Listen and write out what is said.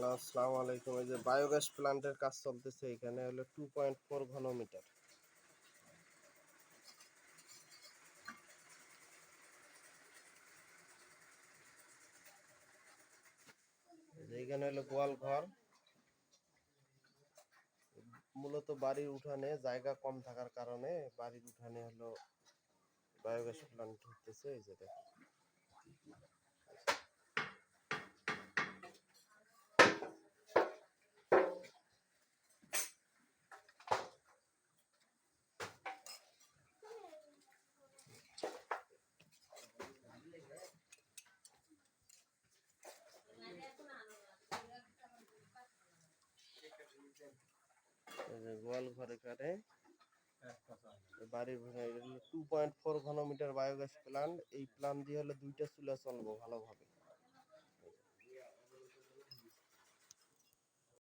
Hello, আসসালামু আলাইকুম। এই যে বায়োগ্যাস প্ল্যান্টের কাজ চলতেছে, এখানে হলো টু পয়েন্ট ফোর ঘনমিটার। এই যে এখানে হলো গোয়াল ঘর। মূলত বাড়ির উঠানে জায়গা কম থাকার কারণে বাড়ির উঠানে হলো বায়োগ্যাস প্ল্যান্ট হতেছে এই যে দেখো গোয়াল ঘরে এখানে বাড়ির টু পয়েন্ট ফোর ঘনমিটার বায়োগ্যাস প্ল্যান্ট এই প্ল্যান্ট দিয়ে হলে দুইটা চুলা চলবো ভালোভাবে।